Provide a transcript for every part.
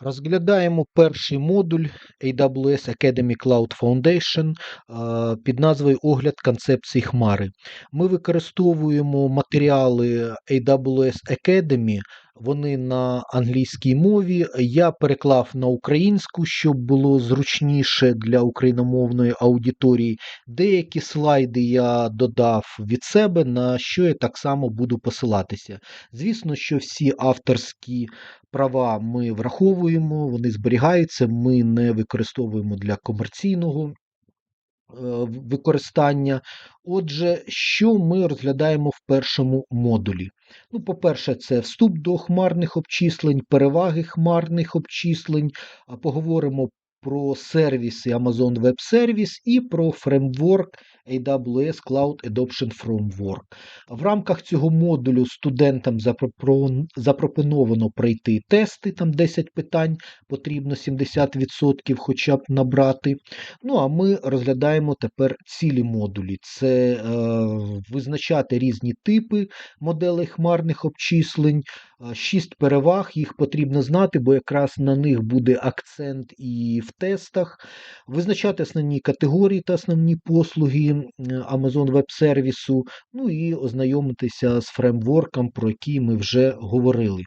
Розглядаємо перший модуль AWS Academy Cloud Foundation е, під назвою Огляд концепції Хмари. Ми використовуємо матеріали AWS Academy, вони на англійській мові. Я переклав на українську, щоб було зручніше для україномовної аудиторії. Деякі слайди я додав від себе, на що я так само буду посилатися. Звісно, що всі авторські права ми враховуємо, вони зберігаються, ми не використовуємо для комерційного використання. Отже, що ми розглядаємо в першому модулі? Ну, По-перше, це вступ до хмарних обчислень, переваги хмарних обчислень. Поговоримо про сервіси Amazon Web Service і про фреймворк AWS Cloud Adoption Framework. В рамках цього модулю студентам запропоновано пройти тести, там 10 питань, потрібно 70% хоча б набрати. Ну, а ми розглядаємо тепер цілі модулі. Це е, визначати різні типи моделей хмарних обчислень, Шість переваг, їх потрібно знати, бо якраз на них буде акцент і в тестах. Визначати основні категорії та основні послуги Amazon Web сервісу, ну і ознайомитися з фреймворком, про який ми вже говорили.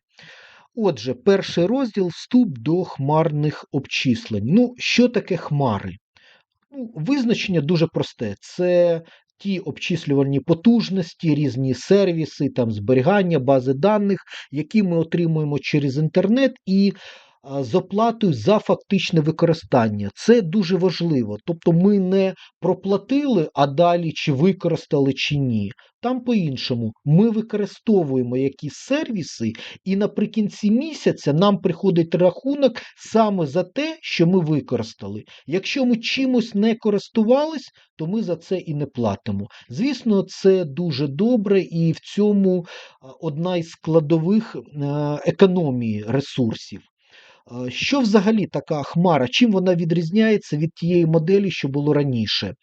Отже, перший розділ вступ до хмарних обчислень. Ну, що таке хмари? Ну, Визначення дуже просте. Це ті обчислювальні потужності, різні сервіси, там зберігання, бази даних, які ми отримуємо через інтернет і з оплатою за фактичне використання. Це дуже важливо. Тобто ми не проплатили, а далі чи використали, чи ні. Там по-іншому ми використовуємо якісь сервіси, і наприкінці місяця нам приходить рахунок саме за те, що ми використали. Якщо ми чимось не користувались, то ми за це і не платимо. Звісно, це дуже добре, і в цьому одна із складових економії ресурсів. Що взагалі така хмара? Чим вона відрізняється від тієї моделі, що було раніше?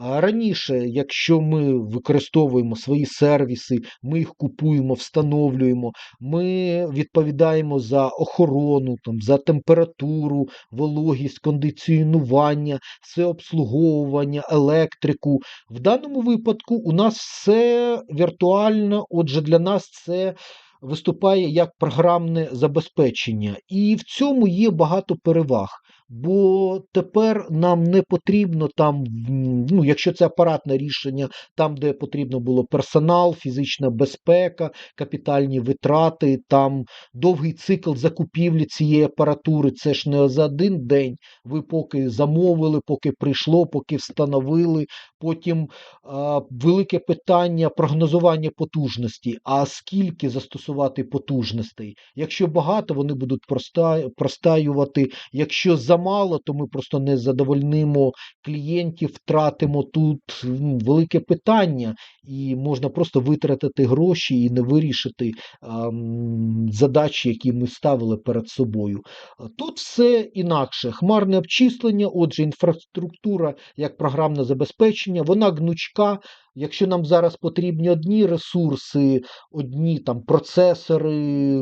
Раніше, якщо ми використовуємо свої сервіси, ми їх купуємо, встановлюємо, ми відповідаємо за охорону, там, за температуру, вологість, кондиціонування, все обслуговування, електрику. В даному випадку у нас все віртуально, отже, для нас це виступає як програмне забезпечення, і в цьому є багато переваг. Бо тепер нам не потрібно там, ну, якщо це апаратне рішення, там, де потрібно було персонал, фізична безпека, капітальні витрати, там довгий цикл закупівлі цієї апаратури. Це ж не за один день. Ви поки замовили, поки прийшло, поки встановили. Потім а, велике питання прогнозування потужності. А скільки застосувати потужностей? Якщо багато, вони будуть простаювати. Якщо за замало, то ми просто не задовольнимо клієнтів, втратимо тут ну, велике питання, і можна просто витратити гроші і не вирішити задачі, які ми ставили перед собою. Тут все інакше. Хмарне обчислення, отже, інфраструктура як програмне забезпечення, вона гнучка. Якщо нам зараз потрібні одні ресурси, одні там процесори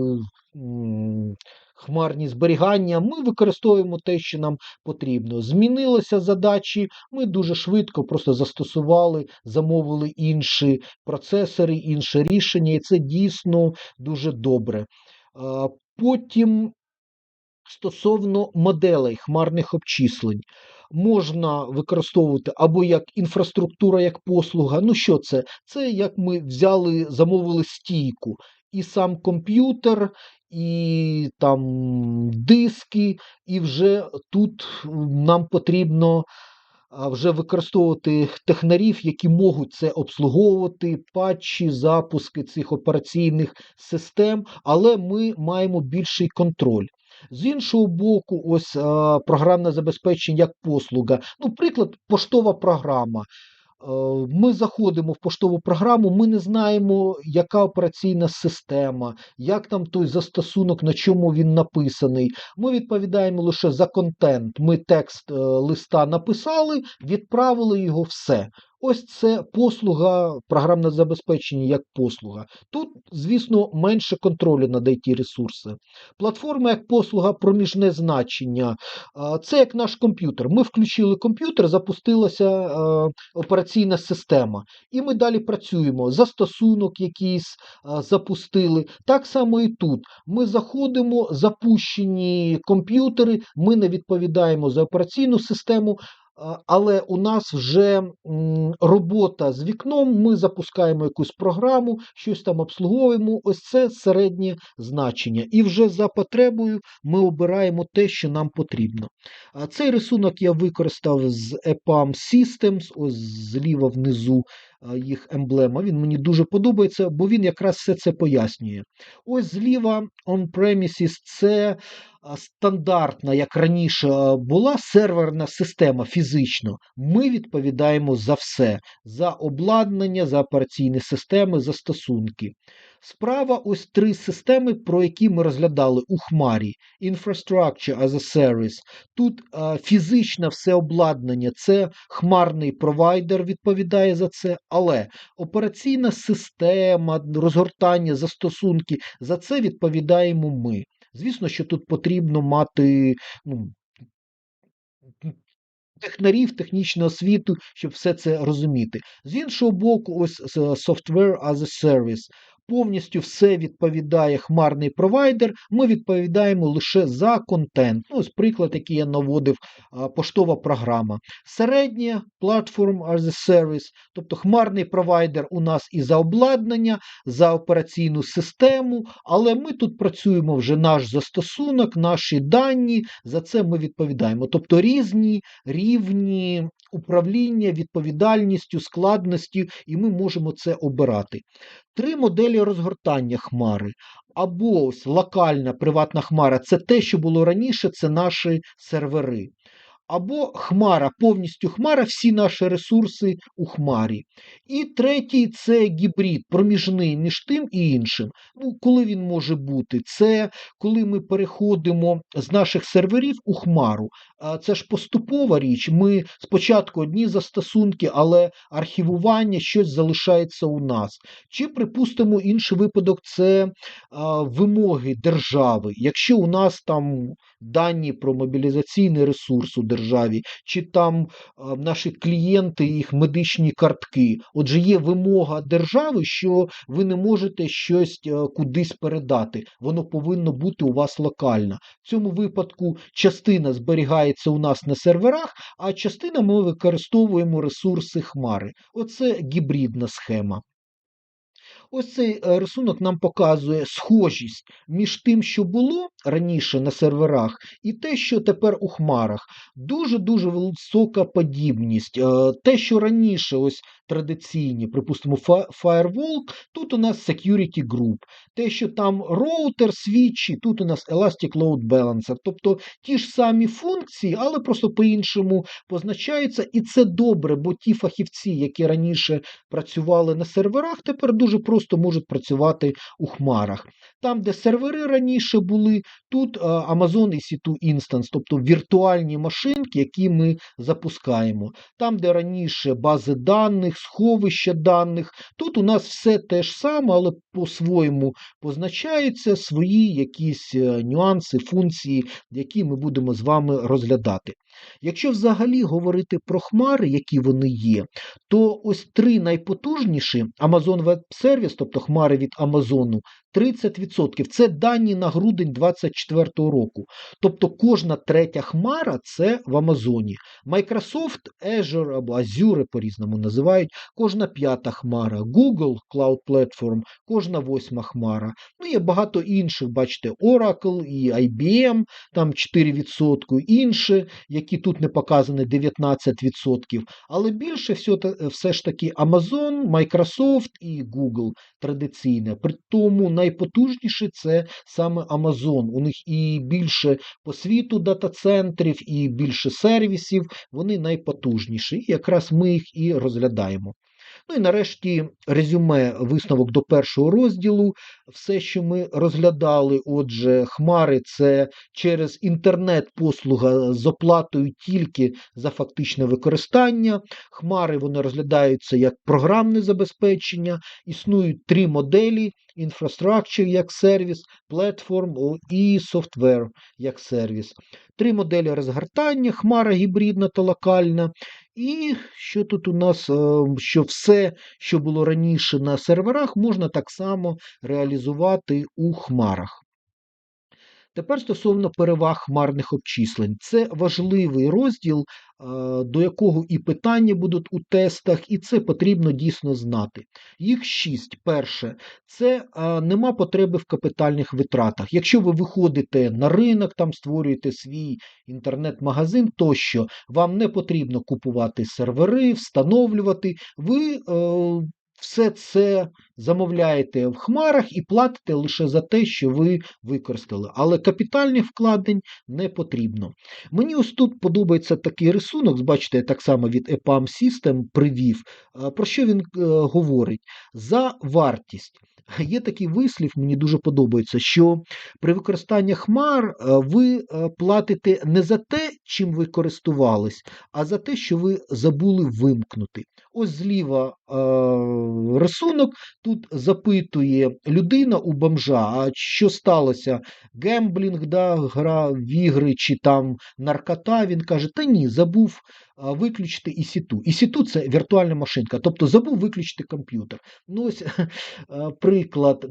хмарні зберігання, ми використовуємо те, що нам потрібно. Змінилися задачі, ми дуже швидко просто застосували, замовили інші процесори, інше рішення, і це дійсно дуже добре. Потім. Стосовно моделей хмарних обчислень, можна використовувати або як інфраструктура, як послуга. Ну, що це? Це як ми взяли, замовили стійку, і сам комп'ютер, і там диски, і вже тут нам потрібно вже використовувати технарів, які можуть це обслуговувати, патчі, запуски цих операційних систем, але ми маємо більший контроль. З іншого боку, ось програмне забезпечення як послуга. Ну, приклад, поштова програма. Е, ми заходимо в поштову програму, ми не знаємо, яка операційна система, як там той застосунок, на чому він написаний. Ми відповідаємо лише за контент. Ми текст е, листа написали, відправили його все. Ось це послуга, програмне забезпечення як послуга. Тут, звісно, менше контролю над it ресурси. Платформа як послуга проміжне значення. Це як наш комп'ютер. Ми включили комп'ютер, запустилася операційна система. І ми далі працюємо. Застосунок якийсь запустили. Так само і тут. Ми заходимо, запущені комп'ютери, ми не відповідаємо за операційну систему. Але у нас вже робота з вікном, ми запускаємо якусь програму, щось там обслуговуємо. Ось це середнє значення. І вже за потребою ми обираємо те, що нам потрібно. Цей рисунок я використав з EPAM Systems, ось зліва внизу їх емблема. Він мені дуже подобається, бо він якраз все це пояснює. Ось зліва on-premises це стандартна, як раніше була серверна система фізично. Ми відповідаємо за все: за обладнання, за операційні системи, за стосунки. Справа ось три системи, про які ми розглядали у Хмарі: Infrastructure as a Service. Тут а, фізичне все обладнання, це хмарний провайдер відповідає за це, але операційна система, розгортання застосунки, за це відповідаємо ми. Звісно, що тут потрібно мати ну, технарів, технічну освіту, щоб все це розуміти. З іншого боку, ось е, Software as a Service. Повністю все відповідає хмарний провайдер. Ми відповідаємо лише за контент. Ну, ось приклад, який я наводив, поштова програма. Середня платформ as a service, тобто хмарний провайдер у нас і за обладнання, за операційну систему, але ми тут працюємо вже наш застосунок, наші дані. За це ми відповідаємо. Тобто різні рівні управління відповідальністю, складністю, і ми можемо це обирати. Три моделі розгортання хмари. Або ось локальна приватна хмара це те, що було раніше, це наші сервери. Або хмара, повністю хмара, всі наші ресурси у хмарі. І третій це гібрид, проміжний між тим і іншим. Ну, Коли він може бути? Це коли ми переходимо з наших серверів у хмару. Це ж поступова річ. Ми спочатку одні застосунки, але архівування щось залишається у нас. Чи, припустимо, інший випадок це вимоги держави. Якщо у нас там дані про мобілізаційний ресурс у державі, чи там наші клієнти, їх медичні картки. Отже, є вимога держави, що ви не можете щось кудись передати. Воно повинно бути у вас локально. В цьому випадку частина зберігається у нас на серверах, а частина ми використовуємо ресурси хмари. Оце гібридна схема. Ось цей е, рисунок нам показує схожість між тим, що було раніше на серверах, і те, що тепер у хмарах. Дуже-дуже висока подібність. Е, Те, що раніше, ось традиційні, припустимо, Firewall, тут у нас Security Group. Те, що там роутер, свічі, тут у нас Elastic Load Balancer. Тобто ті ж самі функції, але просто по-іншому позначаються. І це добре, бо ті фахівці, які раніше працювали на серверах, тепер дуже просто можуть працювати у хмарах. Там, де сервери раніше були, тут а, Amazon EC2 Instance, тобто віртуальні машинки, які ми запускаємо. Там, де раніше бази даних, сховища даних, тут у нас все те ж саме, але по-своєму позначаються свої якісь е, нюанси, функції, які ми будемо з вами розглядати. Якщо взагалі говорити про хмари, які вони є, то ось три найпотужніші Amazon Web Service, тобто хмари від Амазону, 30%. Це дані на грудень 2024 року. Тобто кожна третя хмара це в Амазоні. Microsoft Azure або Azure по-різному називають, кожна п'ята хмара, Google Cloud Platform, кожна восьма хмара. Ну, є багато інших, бачите, Oracle і IBM, там 4%, інші, які тут не показані 19%. Але більше все, все ж таки Amazon, Microsoft і Google традиційне. При тому найпотужніше це саме Amazon. У них і більше по світу дата-центрів, і більше сервісів, вони найпотужніші. І якраз ми їх і розглядаємо. Ну і нарешті резюме висновок до першого розділу. Все, що ми розглядали, отже, хмари це через інтернет-послуга з оплатою тільки за фактичне використання. Хмари вони розглядаються як програмне забезпечення. Існують три моделі: Infrastructure як сервіс, Platform і Software як сервіс. Три моделі розгортання, хмара гібридна та локальна. І що тут у нас, е, що все, що було раніше на серверах, можна так само реалізувати у хмарах. Тепер стосовно переваг хмарних обчислень. Це важливий розділ, е, до якого і питання будуть у тестах, і це потрібно дійсно знати. Їх шість. Перше, це е, нема потреби в капітальних витратах. Якщо ви виходите на ринок, там створюєте свій інтернет-магазин, тощо вам не потрібно купувати сервери, встановлювати. Ви е, все це замовляєте в хмарах і платите лише за те, що ви використали. Але капітальних вкладень не потрібно. Мені ось тут подобається такий рисунок, бачите, я так само від EPAM System привів. Про що він е, говорить? За вартість. Є такий вислів, мені дуже подобається, що при використанні хмар е, ви е, платите не за те, чим ви користувались, а за те, що ви забули вимкнути. Ось зліва е, рисунок тут запитує людина у бомжа, а що сталося? Гемблінг, да, гра в ігри чи там наркота. Він каже, та ні, забув виключити EC2. EC2 – це віртуальна машинка, тобто забув виключити комп'ютер. Ну ось е, приклад.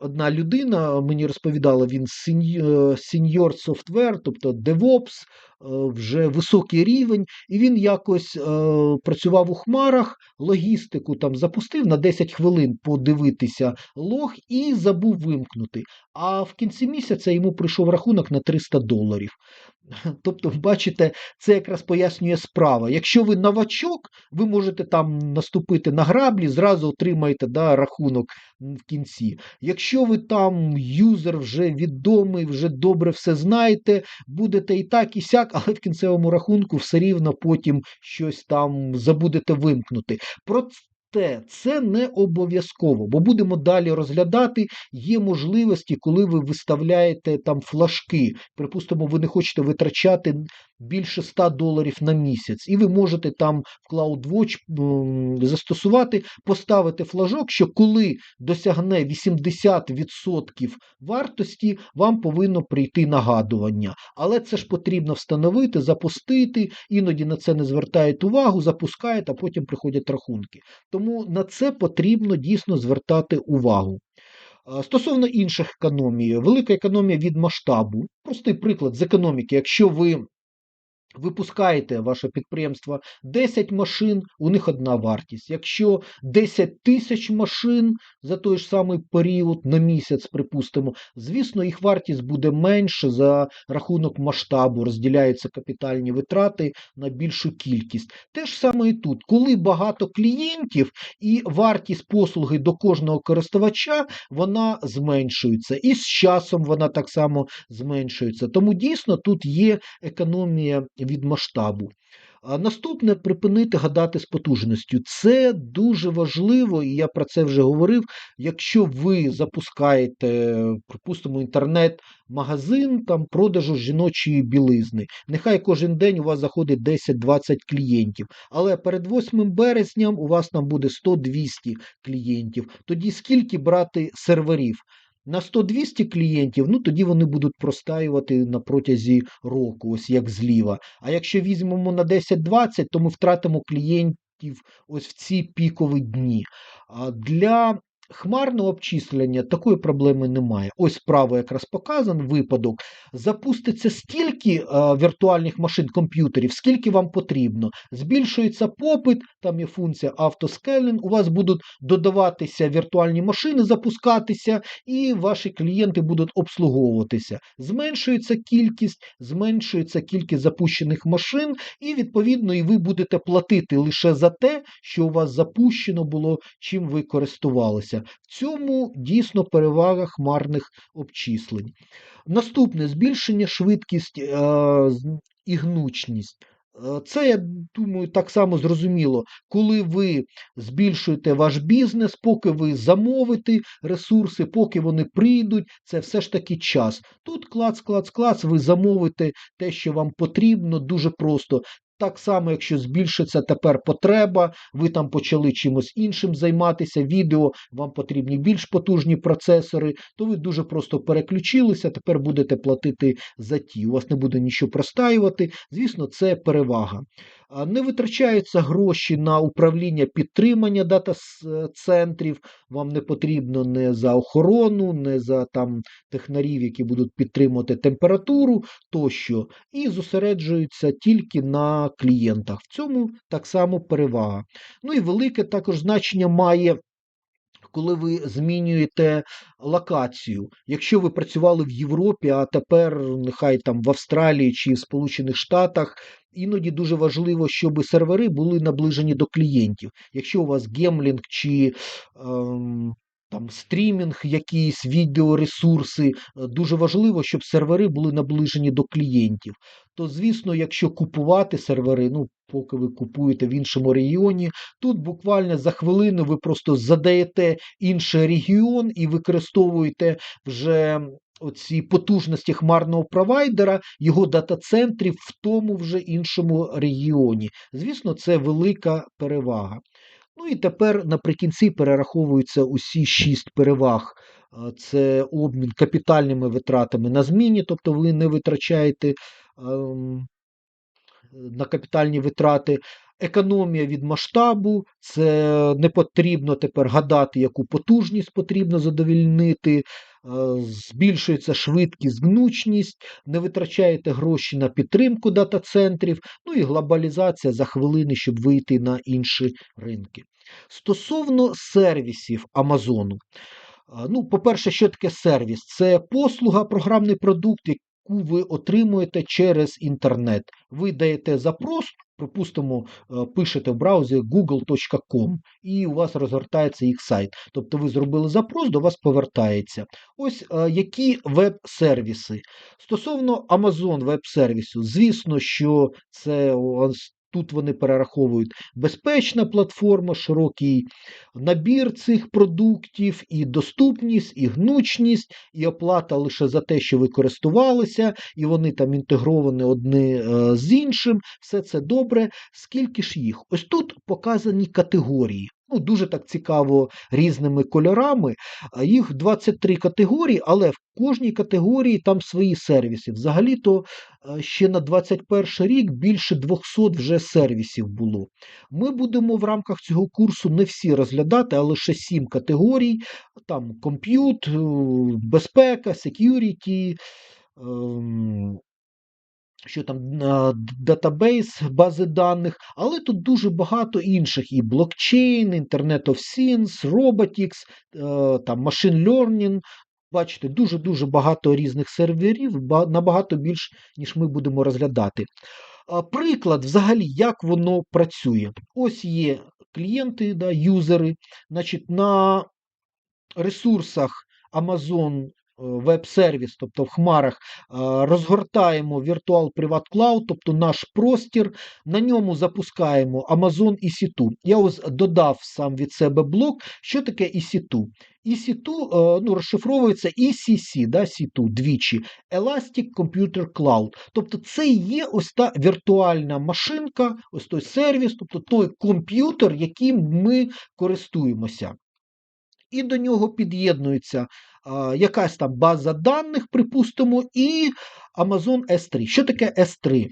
Одна людина мені розповідала, він сеньор софтвер, тобто DevOps, е, вже високий рівень, і він якось е, працював у хмарах, логістику там запустив на 10 хвилин подивитися лог і забув вимкнути. А в кінці місяця йому прийшов рахунок на 300 доларів. Тобто, бачите, це якраз пояснює справа. Якщо ви новачок, ви можете там наступити на граблі, зразу отримаєте да, рахунок в кінці. Якщо ви там юзер вже відомий, вже добре все знаєте, будете і так, і сяк, але в кінцевому рахунку все рівно потім щось там забудете вимкнути. Проте це не обов'язково, бо будемо далі розглядати, є можливості, коли ви виставляєте там флажки. Припустимо, ви не хочете витрачати більше 100 доларів на місяць, і ви можете там в CloudWatch застосувати, поставити флажок, що коли досягне 80% вартості, вам повинно прийти нагадування. Але це ж потрібно встановити, запустити, іноді на це не звертають увагу, запускають, а потім приходять рахунки. Тому на це потрібно дійсно звертати увагу. Стосовно інших економій, велика економія від масштабу. Простий приклад з економіки. Якщо ви випускаєте ваше підприємство 10 машин, у них одна вартість. Якщо 10 тисяч машин за той ж самий період на місяць, припустимо, звісно, їх вартість буде менше за рахунок масштабу, розділяються капітальні витрати на більшу кількість. Те ж саме і тут, коли багато клієнтів і вартість послуги до кожного користувача вона зменшується. І з часом вона так само зменшується. Тому дійсно тут є економія від масштабу. А Наступне припинити гадати з потужністю. Це дуже важливо, і я про це вже говорив. Якщо ви запускаєте, припустимо, інтернет-магазин там продажу жіночої білизни, нехай кожен день у вас заходить 10-20 клієнтів, але перед 8 березням у вас там буде 100-200 клієнтів. Тоді скільки брати серверів? На 100-200 клієнтів, ну тоді вони будуть простаювати на протязі року, ось як зліва. А якщо візьмемо на 10-20, то ми втратимо клієнтів ось в ці пікові дні. А для хмарного обчислення такої проблеми немає. Ось справа якраз показан випадок. Запуститься стільки е, віртуальних машин комп'ютерів, скільки вам потрібно. Збільшується попит, там є функція автоскелінг, у вас будуть додаватися віртуальні машини, запускатися, і ваші клієнти будуть обслуговуватися. Зменшується кількість, зменшується кількість запущених машин, і відповідно і ви будете платити лише за те, що у вас запущено було, чим ви користувалися. В цьому дійсно перевага хмарних обчислень. Наступне збільшення швидкість е, і гнучність. Е, Це, я думаю, так само зрозуміло, коли ви збільшуєте ваш бізнес, поки ви замовите ресурси, поки вони прийдуть, це все ж таки час. Тут клац, клац, клац, ви замовите те, що вам потрібно, дуже просто. Так само, якщо збільшиться тепер потреба, ви там почали чимось іншим займатися, відео, вам потрібні більш потужні процесори, то ви дуже просто переключилися, тепер будете платити за ті. У вас не буде нічого простаювати. Звісно, це перевага. Не витрачаються гроші на управління підтримання дата-центрів. Вам не потрібно не за охорону, не за там технарів, які будуть підтримувати температуру тощо, і зосереджуються тільки на клієнтах. В цьому так само перевага. Ну і велике також значення має. Коли ви змінюєте локацію, якщо ви працювали в Європі, а тепер нехай там в Австралії чи в Сполучених Штатах, іноді дуже важливо, щоб сервери були наближені до клієнтів. Якщо у вас гемлінг чи ем, там стрімінг, якісь відеоресурси, е, дуже важливо, щоб сервери були наближені до клієнтів. То, звісно, якщо купувати сервери, ну, поки ви купуєте в іншому регіоні, тут буквально за хвилину ви просто задаєте інший регіон і використовуєте вже оці потужності хмарного провайдера, його дата-центрів в тому вже іншому регіоні. Звісно, це велика перевага. Ну і тепер наприкінці перераховуються усі шість переваг. Це обмін капітальними витратами на зміні, тобто ви не витрачаєте ем, на капітальні витрати. Економія від масштабу, це не потрібно тепер гадати, яку потужність потрібно задовільнити, збільшується швидкість, гнучність, не витрачаєте гроші на підтримку дата-центрів, ну і глобалізація за хвилини, щоб вийти на інші ринки. Стосовно сервісів Амазону. Ну, по-перше, що таке сервіс? Це послуга, програмний продукт, яку ви отримуєте через інтернет. Ви даєте запрос, припустимо, е, пишете в браузі google.com, і у вас розгортається їх сайт. Тобто ви зробили запрос, до вас повертається. Ось е, які веб-сервіси. Стосовно Amazon веб-сервісу, звісно, що це Тут вони перераховують безпечна платформа, широкий набір цих продуктів, і доступність, і гнучність, і оплата лише за те, що ви користувалися, і вони там інтегровані одне е, з іншим. Все це добре. Скільки ж їх? Ось тут показані категорії. Ну, Дуже так цікаво різними кольорами. Їх 23 категорії, але в кожній категорії там свої сервіси. Взагалі-то ще на 21 рік більше 200 вже сервісів було. Ми будемо в рамках цього курсу не всі розглядати, а лише 7 категорій: там комп'ют, е, безпека, security, ем, що там датабейс бази даних, але тут дуже багато інших: і блокчейн, Internet of Things, Robotics, е, там Machine Learning. Бачите, дуже-дуже багато різних серверів, набагато більш, ніж ми будемо розглядати. Приклад, взагалі, як воно працює. Ось є клієнти, да, юзери. Значить, На ресурсах Amazon веб-сервіс, тобто в хмарах, розгортаємо Virtual Private Cloud, тобто наш простір, на ньому запускаємо Amazon EC2. Я ось додав сам від себе блок, що таке EC2. EC2 ну, розшифровується ECC, да, C2 двічі, Elastic Computer Cloud. Тобто це є ось та віртуальна машинка, ось той сервіс, тобто той комп'ютер, яким ми користуємося. І до нього під'єднується якась там база даних, припустимо, і Amazon S3. Що таке S3?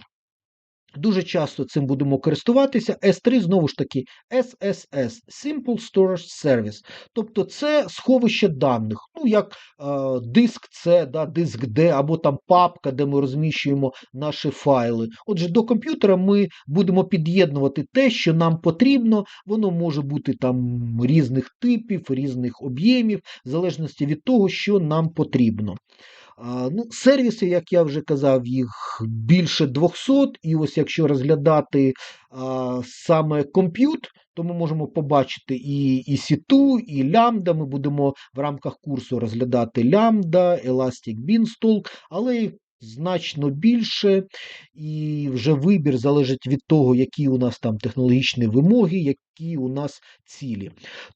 Дуже часто цим будемо користуватися. S3, знову ж таки, SSS Simple Storage Service. Тобто це сховище даних, ну як е, диск C, да, диск D, або там папка, де ми розміщуємо наші файли. Отже, до комп'ютера ми будемо під'єднувати те, що нам потрібно. Воно може бути там різних типів, різних об'ємів, в залежності від того, що нам потрібно. Ну, Сервіси, як я вже казав, їх більше 200, і ось якщо розглядати а, саме комп'ют, то ми можемо побачити і і Сіту, і лямбда. Ми будемо в рамках курсу розглядати лямбда, Elastic Beanstalk, але значно більше, і вже вибір залежить від того, які у нас там технологічні вимоги, які у нас цілі.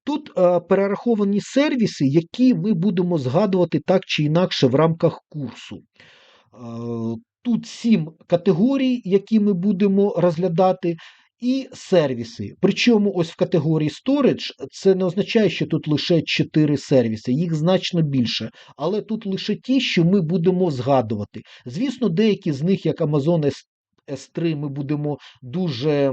Тут е, перераховані сервіси, які ми будемо згадувати так чи інакше в рамках курсу. Е, Тут сім категорій, які ми будемо розглядати, і сервіси. Причому ось в категорії Storage це не означає, що тут лише 4 сервіси, їх значно більше. Але тут лише ті, що ми будемо згадувати. Звісно, деякі з них, як Amazon S3, ми будемо дуже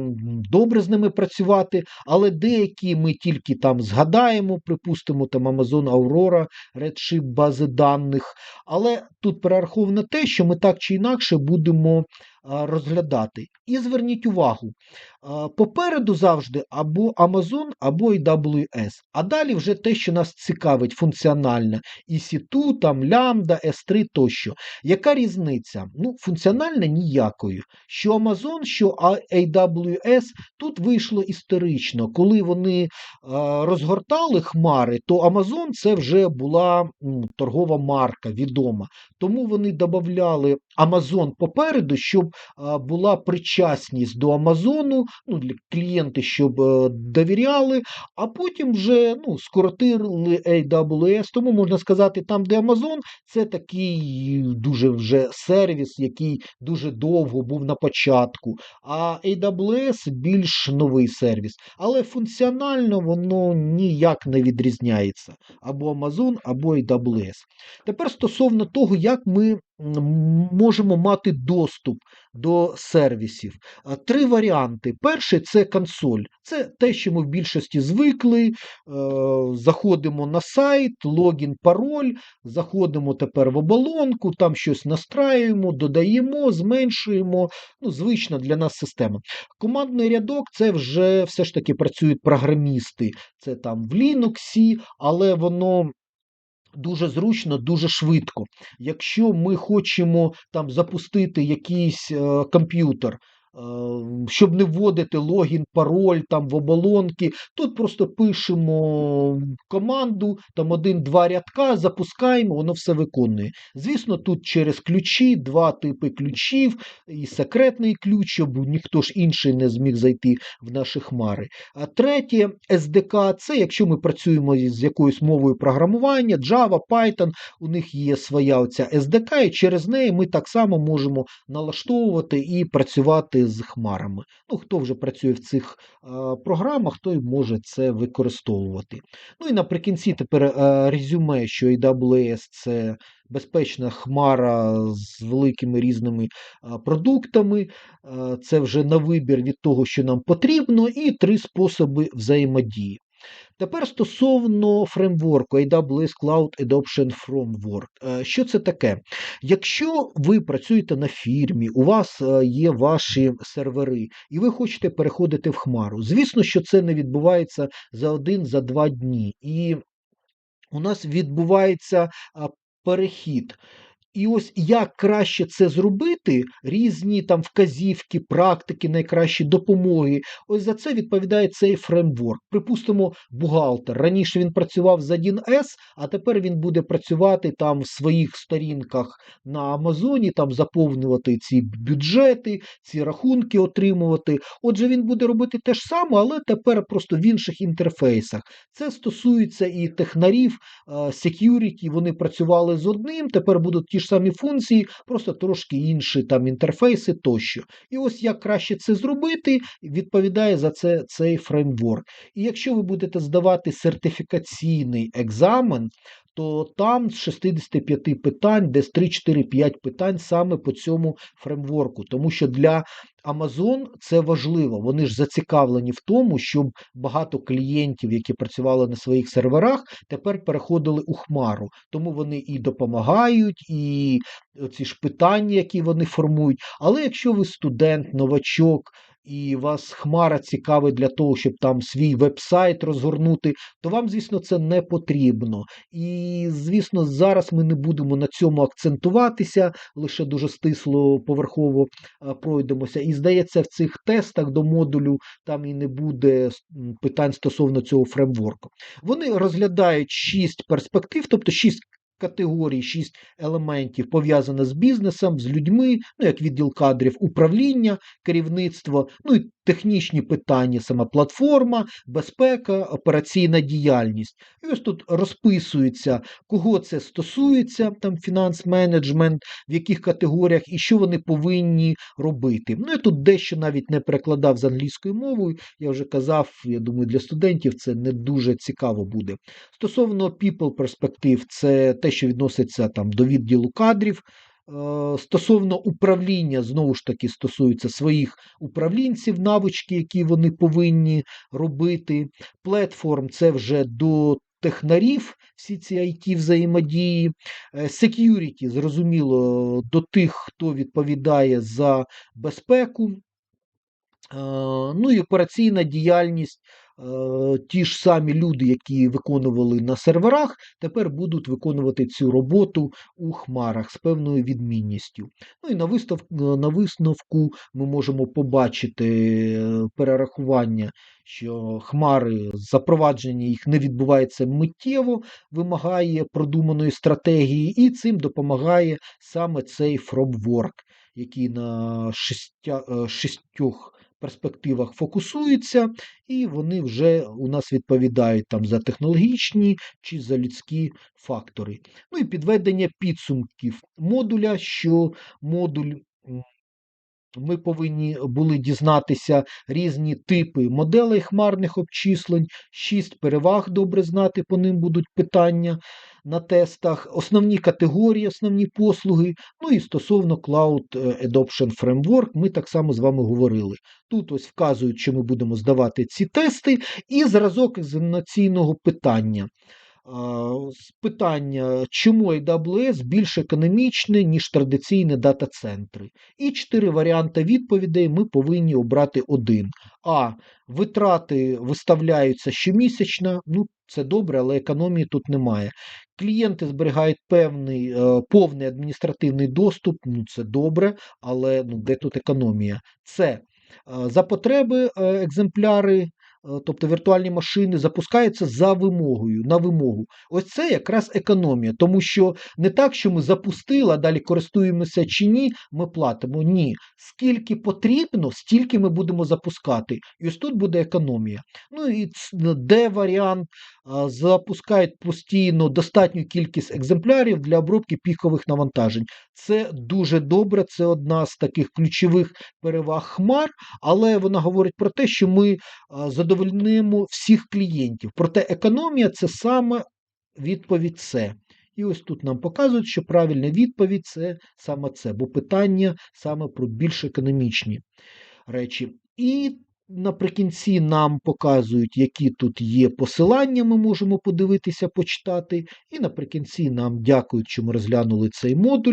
добре з ними працювати, але деякі ми тільки там згадаємо, припустимо, там Amazon Aurora, Redshift бази даних. Але тут перераховано те, що ми так чи інакше будемо розглядати. І зверніть увагу, попереду завжди або Amazon, або AWS. А далі вже те, що нас цікавить функціонально. EC2, там Lambda, S3 тощо. Яка різниця? Ну, функціонально ніякої. Що Amazon, що AWS тут вийшло історично. Коли вони розгортали хмари, то Amazon це вже була м, торгова марка відома. Тому вони додавали Amazon попереду, щоб була причасність до Амазону, ну, для клієнти, щоб е, довіряли, а потім вже ну, скоротили AWS. Тому можна сказати, там, де Amazon, це такий дуже вже сервіс, який дуже довго був на початку. А AWS більш новий сервіс. Але функціонально воно ніяк не відрізняється. Або Amazon, або AWS. Тепер стосовно того, як ми можемо мати доступ до сервісів. Три варіанти. Перший це консоль. Це те, що ми в більшості звикли. Е, Заходимо на сайт, логін, пароль, заходимо тепер в оболонку, там щось настраюємо, додаємо, зменшуємо. Ну, звична для нас система. Командний рядок це вже все ж таки працюють програмісти. Це там в Linux, але воно дуже зручно, дуже швидко. Якщо ми хочемо там запустити якийсь е, комп'ютер, щоб не вводити логін, пароль там в оболонки, тут просто пишемо команду, там один-два рядка, запускаємо, воно все виконує. Звісно, тут через ключі, два типи ключів, і секретний ключ, щоб ніхто ж інший не зміг зайти в наші хмари. А третє SDK це якщо ми працюємо з якоюсь мовою програмування, Java, Python, у них є своя оця SDK, і через неї ми так само можемо налаштовувати і працювати з хмарами. Ну, хто вже працює в цих е, програмах, той може це використовувати. Ну і наприкінці тепер е, резюме, що AWS це безпечна хмара з великими різними а, продуктами. Це вже на вибір від того, що нам потрібно, і три способи взаємодії. Тепер стосовно фреймворку AWS Cloud Adoption Framework. Е, Що це таке? Якщо ви працюєте на фірмі, у вас е, є ваші сервери, і ви хочете переходити в Хмару, звісно, що це не відбувається за один, за два дні. І у нас відбувається перехід. І ось як краще це зробити, різні там вказівки, практики, найкращі допомоги. Ось за це відповідає цей фреймворк. Припустимо, бухгалтер. Раніше він працював з 1С, а тепер він буде працювати там в своїх сторінках на Амазоні, там заповнювати ці бюджети, ці рахунки отримувати. Отже, він буде робити те ж саме, але тепер просто в інших інтерфейсах. Це стосується і технарів, е, security, вони працювали з одним, тепер будуть ті ж самі функції, просто трошки інші там інтерфейси тощо. І ось як краще це зробити, відповідає за це цей фреймворк. І якщо ви будете здавати сертифікаційний екзамен, то там з 65 питань, десь 3-4-5 питань саме по цьому фреймворку. Тому що для Amazon це важливо. Вони ж зацікавлені в тому, щоб багато клієнтів, які працювали на своїх серверах, тепер переходили у Хмару. Тому вони і допомагають, і ці ж питання, які вони формують. Але якщо ви студент, новачок, і вас Хмара цікавить для того, щоб там свій веб-сайт розгорнути, то вам, звісно, це не потрібно. І, звісно, зараз ми не будемо на цьому акцентуватися, лише дуже стисло поверхово пройдемося. І здається, в цих тестах до модулю там і не буде питань стосовно цього фреймворку. Вони розглядають шість перспектив, тобто шість категорій, шість елементів пов'язане з бізнесом, з людьми, ну як відділ кадрів, управління, керівництво, ну і технічні питання, сама платформа, безпека, операційна діяльність. І ось тут розписується, кого це стосується, там фінанс-менеджмент, в яких категоріях і що вони повинні робити. Ну я тут дещо навіть не перекладав з англійською мовою. Я вже казав, я думаю, для студентів це не дуже цікаво буде. Стосовно people перспектив, це те, що відноситься там до відділу кадрів. Е, Стосовно управління, знову ж таки, стосується своїх управлінців, навички, які вони повинні робити. Платформ це вже до технарів, всі ці IT взаємодії. Е, Security, зрозуміло, до тих, хто відповідає за безпеку. Е, Ну і операційна діяльність. Е, Ті ж самі люди, які виконували на серверах, тепер будуть виконувати цю роботу у хмарах з певною відмінністю. Ну і на виставку, на висновку ми можемо побачити е, перерахування, що хмари, запровадження їх не відбувається миттєво, вимагає продуманої стратегії, і цим допомагає саме цей фромворк, який на шестя, е, шістьох перспективах фокусується, і вони вже у нас відповідають там за технологічні чи за людські фактори. Ну і підведення підсумків модуля, що модуль. Ми повинні були дізнатися різні типи моделей хмарних обчислень, шість переваг добре знати, по ним будуть питання на тестах, основні категорії, основні послуги. Ну і стосовно Cloud е, Adoption Framework, ми так само з вами говорили. Тут ось вказують, що ми будемо здавати ці тести, і зразок екзаменаційного питання. Питання, чому AWS більш економічне, ніж традиційні дата-центри. І чотири варіанти відповідей ми повинні обрати один. А. Витрати виставляються щомісячно. Ну, це добре, але економії тут немає. Клієнти зберігають певний е, повний адміністративний доступ. Ну, це добре, але ну, де тут економія? Це е, за потреби е, екземпляри. Е, Тобто віртуальні машини запускаються за вимогою, на вимогу. Ось це якраз економія, тому що не так, що ми запустили, а далі користуємося чи ні, ми платимо. Ні. Скільки потрібно, стільки ми будемо запускати. І ось тут буде економія. Ну і де варіант запускають постійно достатню кількість екземплярів для обробки пікових навантажень. Це дуже добре, це одна з таких ключових переваг хмар, але вона говорить про те, що ми а, задовольнимо всіх клієнтів. Проте економія це саме відповідь С. І ось тут нам показують, що правильна відповідь це саме це, бо питання саме про більш економічні речі. І наприкінці нам показують, які тут є посилання, ми можемо подивитися, почитати. І наприкінці нам дякують, що ми розглянули цей модуль.